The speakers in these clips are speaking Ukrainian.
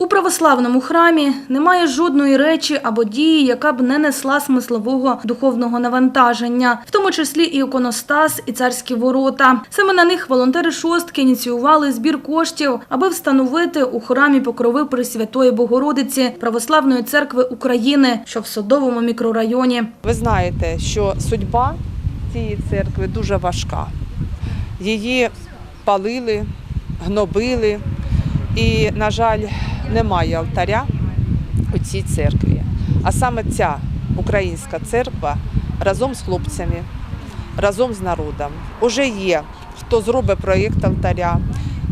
У православному храмі немає жодної речі або дії, яка б не несла смислового духовного навантаження, в тому числі і іконостас, і царські ворота. Саме на них волонтери шостки ініціювали збір коштів, аби встановити у храмі покрови Пресвятої Богородиці Православної церкви України, що в Садовому мікрорайоні. Ви знаєте, що судьба цієї церкви дуже важка. Її палили, гнобили, і, на жаль, немає алтаря у цій церкві. А саме ця українська церква разом з хлопцями, разом з народом. Уже є хто зробить проєкт алтаря,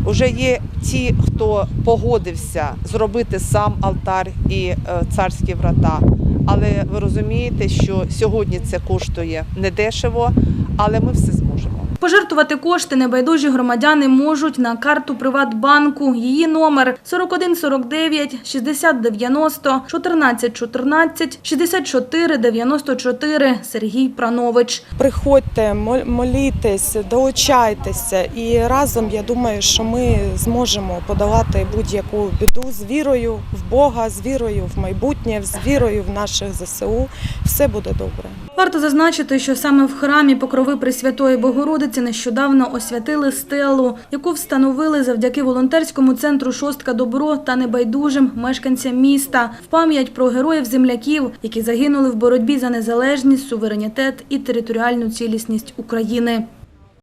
уже є ті, хто погодився зробити сам алтар і е, царські врата. Але ви розумієте, що сьогодні це коштує недешево, але ми все зможемо. Пожертвувати кошти небайдужі громадяни можуть на карту Приватбанку. Її номер 4149 6090 1414 6494 Сергій Пранович. Приходьте, молітесь, долучайтеся, і разом я думаю, що ми зможемо подолати будь-яку біду з вірою в Бога, з вірою в майбутнє, з вірою в наших ЗСУ. Все буде добре. Варто зазначити, що саме в храмі Покрови Пресвятої Богородиці нещодавно освятили стелу, яку встановили завдяки волонтерському центру Шостка Добро та небайдужим мешканцям міста в пам'ять про героїв-земляків, які загинули в боротьбі за незалежність, суверенітет і територіальну цілісність України.